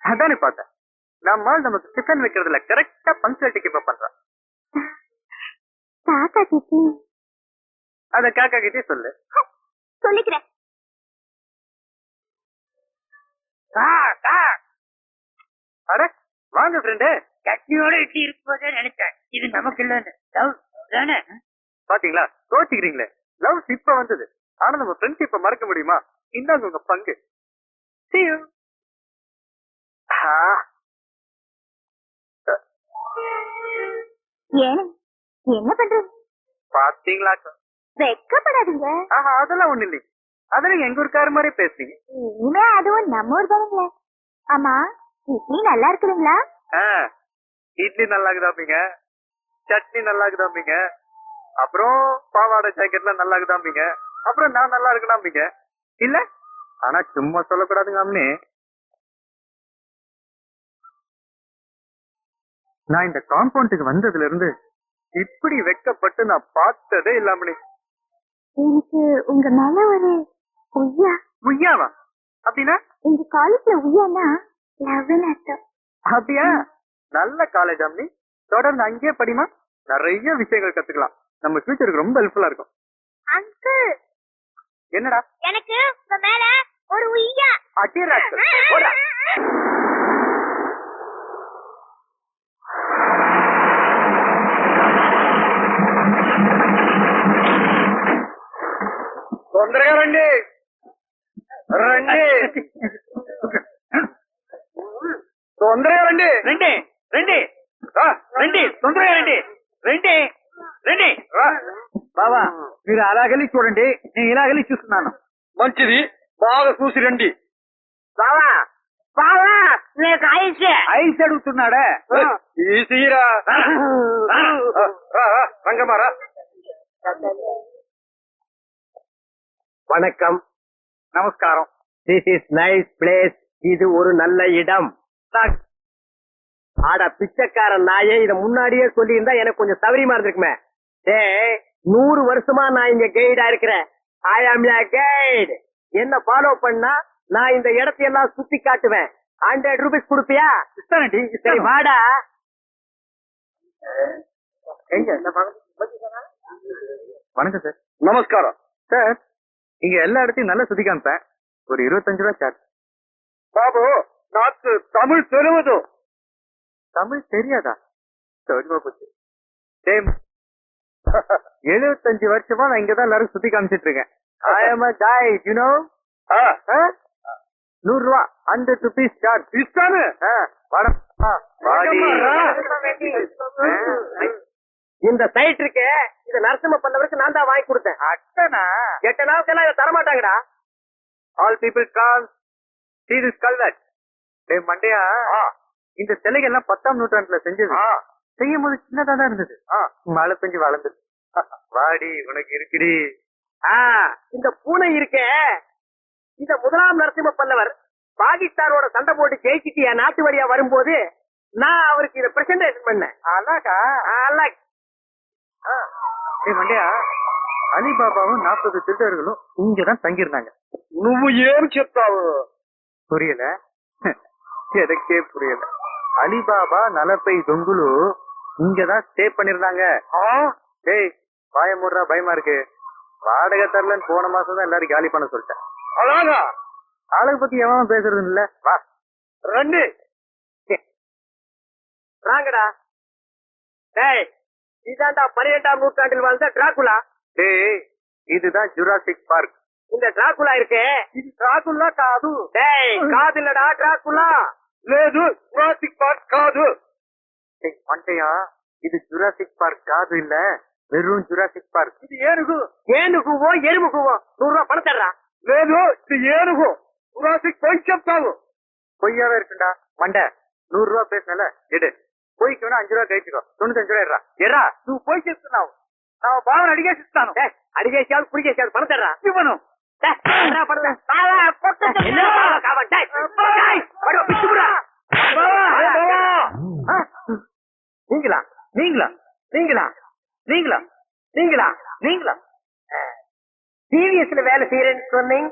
அதானே பார்த்தேன் நம்ம நமக்கு டிஃபன் வைக்கிறதுல கரெக்டா பங்க்சுவாலிட்டி கீப் பண்றான். காக்கா சித்தி. அத காக்கா கிட்டே சொல்லு. சொல்லிக்கிறேன். அட வாங்க ஃப்ரெண்டு சட்னியோட இட்லி இருக்கும்போதே நினைச்சேன். இது நமக்கு இல்லன்னு. பாத்தீங்களா? கோச்சிக்கிறீங்களே. லவ் இப்ப வந்தது. ஆனா நம்ம ஃப்ரெண்ட்ஷிப்ப மறக்க முடியுமா? இந்தாங்க உங்க பங்கு. See you. ஆ, ஏன்? என்ன பண்றது? பாத்தீங்களா வெக்கப்படாதீங்க. ஆஹா அதெல்லாம் ஒண்ணு இல்லை. அத நீங்க எங்க ஊருக்கார மாதிரி பேசுறீங்க இனிமே அதுவும் நம்ம ஊர் தானுங்களே ஆமா இட்லி நல்லா இருக்குதுங்களா? ஆ, இட்லி நல்லா இருக்குதாப்பீங்க? சட்னி நல்லா இருக்குதாப்பீங்க? அப்புறம் பாவாடை ஜாக்கெட்லாம் நல்லா இருக்குதாப்பீங்க அப்புறம் நான் நல்லா இருக்கலாம்பீங்க? இல்ல? ஆனா சும்மா சொல்லக்கூடாதுங்க அம்மனி நான் இந்த காம்பவுண்டுக்கு வந்ததுல இருந்து இப்படி வெக்கப்பட்டு நான் பார்த்ததே இல்லாமலே எனக்கு உங்க மேல ஒரு உய்யா. உய்யாவா? அப்படின்னா? எங்க காலேஜ்ல உய்யானா லவ்னு அர்த்தம். அப்படியா? நல்ல காலேஜ் அம்மி தொடர்ந்து அங்கேயே படிமா? நிறைய விஷயங்கள் கத்துக்கலாம். நம்ம ஃபியூச்சருக்கு ரொம்ப ஹெல்ப்ஃபுல்லா இருக்கும் அங்கிள் என்னடா எனக்கு உங்க மேல ஒரு உய்யா அடிரா போடா తొందరగా రండి రండి తొందరగా రండి ரெண்டு ரெண்டு రా, ரெண்டு తొందరగా రండి ரெண்டு ரெண்டு రా. బావా మీరు అలాగెళ్ళి చూడండి నేను ఇలాగెళ్ళి చూస్తున్నాను మంచిది బాగా చూసి రండి బావా బావా నీకు ఐస్ ఐస్ అడుగుతున్నాడా ఈసీరా రంగమారా வணக்கம் நமஸ்காரம் திஸ் இஸ் நைஸ் பிளேஸ் இது ஒரு நல்ல இடம் ஆட பிச்சைக்கார நாயே இத முன்னாடியே சொல்லியிருந்தா எனக்கு கொஞ்சம் சௌரியமா இருந்திருக்குமே டேய் நூறு வருஷமா நான் இங்க கைடா இருக்கிறேன். ஐ ஆம் கைடு என்ன ஃபாலோ பண்ணா நான் இந்த இடத்தையெல்லாம் சுத்தி காட்டுவேன். Hundred rupees கொடுப்பியா? இஸ்தானடி சரி வாடா. வணக்கம் சார். நமஸ்காரம். சார் இங்க எல்லா இடத்தையும் நல்லா சுத்தி காமிப்பேன். ஒரு இருபத்தஞ்சு ரூபாய் சார்ஜ் பாபு நாக்கு தமிழ் தெரிவதும் தமிழ் தெரியாதா? சரி பாபு சேம். எழுபத்தஞ்சு வருஷமா நான் இங்கதான் எல்லாரும் சுத்தி காமிச்சிட்டு இருக்கேன். I am guide you know நூறு ரூபா ஹண்ட்ரட் ருபீஸ் சார்ஜ் இஸ்தானு வாடம் வாடி. இந்த சைட் இருக்கே இத நரசிம்ம பண்ணவருக்கு நான் தான் வாங்கி கொடுத்தேன். அட்டனா? எட்டு நாளுக்கெல்லாம் இதை தரமாட்டாங்கடா. All people call see this culvert. டேய் மண்டையா? இந்த சிலைகள் எல்லாம் பத்தாம் நூற்றாண்டுல செஞ்சது. செய்யும் போது சின்னதா தான் இருந்தது. மழை பெஞ்சு வளர்ந்தது வாடி உனக்கு இருக்குடி ஆ, இந்த பூனை இருக்கே இந்த முதலாம் நரசிம்ம பல்லவர் பாகிஸ்தானோட சண்டை போட்டு ஜெயிச்சிட்டு என் நாட்டு வழியா வரும்போது நான் அவருக்கு இதை பிரசன்டேஷன் பண்ணேன் அழகா அல்லாஹ். டேய் மண்டையா அலிபாபாவும் நாற்பது திருடர்களும் இங்கதான் தங்கியிருந்தாங்க నువ్వు ఏం చెప్తావు புரியல எனக்கே புரியல அலிபாபா நலப்பை தொங்குலு இங்கதான் ஸ்டே பண்ணிருந்தாங்க டேய் வாய மூடுறா பயமா இருக்கு வாடகை தரலன்னு போன மாசம் தான் எல்லாரும் காலி பண்ண சொல்லிட்டேன் అలాగా ஆளுக பத்தி எவன் பேசுறது இல்ல வா రండి ராங்கடா டேய் இதாண்டா பன்னிரெண்டாம் நூற்றாண்டில் வாழ்ந்த டிராகுலா டேய் இதுதான் ஜுராசிக் பார்க் இந்த டிராகுலா இருக்கே ఇది కాదుల్లా కాదు டேய் காதில்லடா டிராகுலா లేదు జురాసిక్ పార్క్ కాదు అంటయ్యా ఇది జురాసిక్ పార్క్ కాదు இல்ல வெறும் ஜுராசிக் பார்க் இது ஏனுகு ஏனுகுவோ எருமுகுவோ நூறு ரூபாய் பணம் தர்றா లేదు ఇది ఏనుగు జురాసిక్ పోయి చెప్తావు பொய்யாவே இருக்குண்டா மண்டை நூறு ரூபா பேசினல எடு பொய்க்கு வேணா அஞ்சு ரூபா கழிச்சுக்கோ தொண்ணூத்தஞ்சு ரூபா எட்ரா ఎర్రా నువ్వు పోయి చెప్తున్నావు నా బావని అడిగేసిస్తాను டேய், அடிகேசியாவது புடிகேசியாவது பணம் தர்றா ఇవ్వను டேய், என்னடா பணம் தர? என்ன நீங்களா? நீங்களா? நீங்களா? நீங்களா நீங்களா நீங்களா சொன்னீங்க.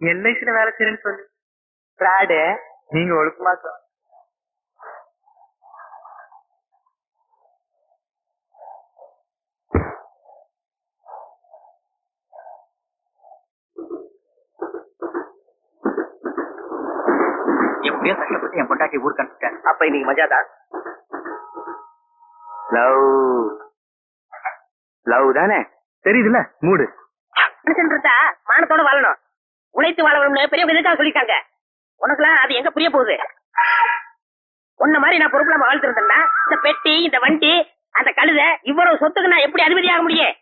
எல்ஐசில வேலை செய்யறேன்னு சொல்லி ஃப்ராடு நீங்க ஒழுக்கமா சொ- எப்படியோ கஷ்டப்பட்டு என் பொண்டாட்டி ஊருக்கு அனுப்பிச்சிட்டேன் அப்ப இன்னைக்கு மஜாதான் லவ். லவ் தானே? தெரியுதுல மூடு. மனுஷன் இருந்தா மானத்தோட வாழணும். உழைத்து வாழணும்னு பெரிய எதுக்காக சொல்லிட்டாங்க உனக்குலாம் அது எங்க புரிய போகுது? உன்ன மாதிரி நான் பொறுப்புல வாழ்த்து இருந்தேன்னா இந்த பெட்டி இந்த வண்டி அந்த கழுத இவ்வளவு சொத்துக்கு நான் எப்படி அதிபதியாக முடியும்?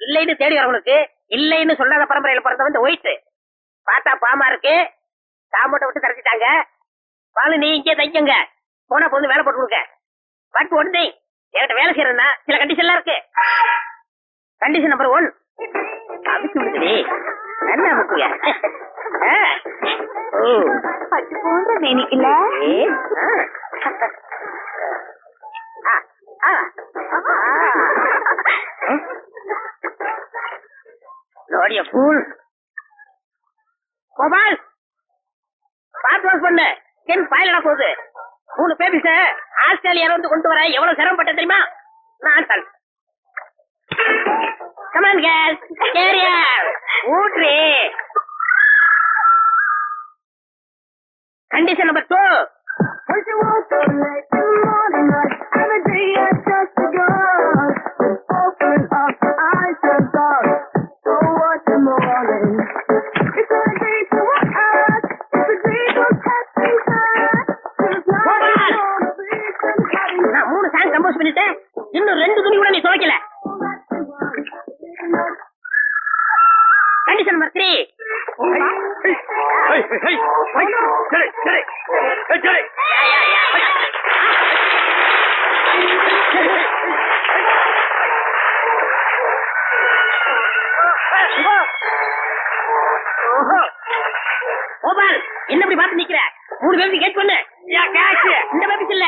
இல்லைன்னு தேடி வரவங்களுக்கு இல்லைன்னு சொல்லாத பரம்பரையில பிறந்தவன் இந்த ஒயிட் பார்த்தா பாமா இருக்கு. சாமட்டை விட்டு கரைச்சிட்டாங்க. பாலு நீ இங்கே தைக்கங்க போனா போது வேலை போட்டு கொடுக்க. பட் ஒன் திங் என்கிட்ட வேலை செய்யறதுன்னா சில கண்டிஷன்லாம் இருக்கு. கண்டிஷன் நம்பர் ஒன் அதுக்கு விடுதடி என்ன முக்கிய ஓ. பட்டு போன்ற மேனிக்கல. லோடிய ஃபூல் கோபால். பார்த்து வாஷ் பண்ணு. ஸ்கின் பாயிலடா போகுது? மூணு பேபிஸ ஆஸ்திரேலியால வந்து கொண்டு வர எவ்வளவு சிரமப்பட்ட தெரியுமா? நான் தல் come on girls carrier ஊட்ரி condition number two three Gopal என்ன இப்படி பார்த்து நிக்கிற? மூணு பேபி கேட் பண்ணு இந்த பேபிஸ் இல்ல.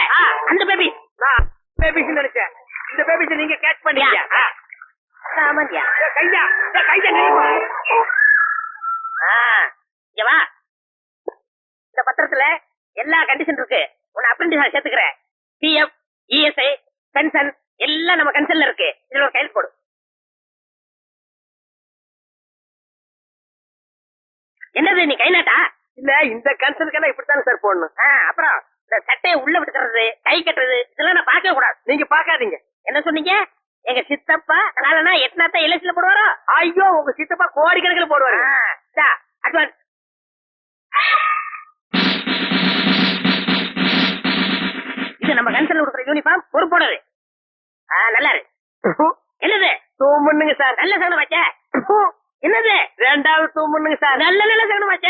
அந்த பேபி பேபிஸ் நினைச்சேன். இந்த பேபிஸ் நீங்க கேட்ச் பண்ணீங்க. சாமான்யா கையா கையா நீங்க ஆ, இங்க வா இந்த பத்திரத்துல எல்லா கண்டிஷன் இருக்கு. உன்னை அப்ரெண்டிஸ் சேர்த்துக்கிறேன் பிஎஃப் இஎஸ்ஐ பென்ஷன் எல்லாம் நம்ம கன்சல்ல இருக்கு. இதுல ஒரு கையில் போடு. என்னது நீ கை நாட்டா இல்ல இந்த கன்சலுக்கெல்லாம் இப்படித்தானே சார் போடணும். அப்புறம் இந்த சட்டையை உள்ள விட்டுக்கிறது கை கட்டுறது இதெல்லாம் நான் பார்க்கவே கூடாது. நீங்க பாக்காதீங்க என்ன சொன்னீங்க? எங்க சித்தப்பா நாலனா எத்தனாத்த எல்எஸ்ல போடுவாரோ? ஐயோ உங்க சித்தப்பா கோடிக்கணக்கில் போடுவாரு. Advance uniform பொறுப்போடது. ஆ, நல்லா இருக்கு என்னது? தூமுன்னுங்க சார். நல்ல சகனம் வச்ச. என்னது? ரெண்டாவது தூமுன்னுங்க சார். நல்ல நல்ல சகனம் வச்ச.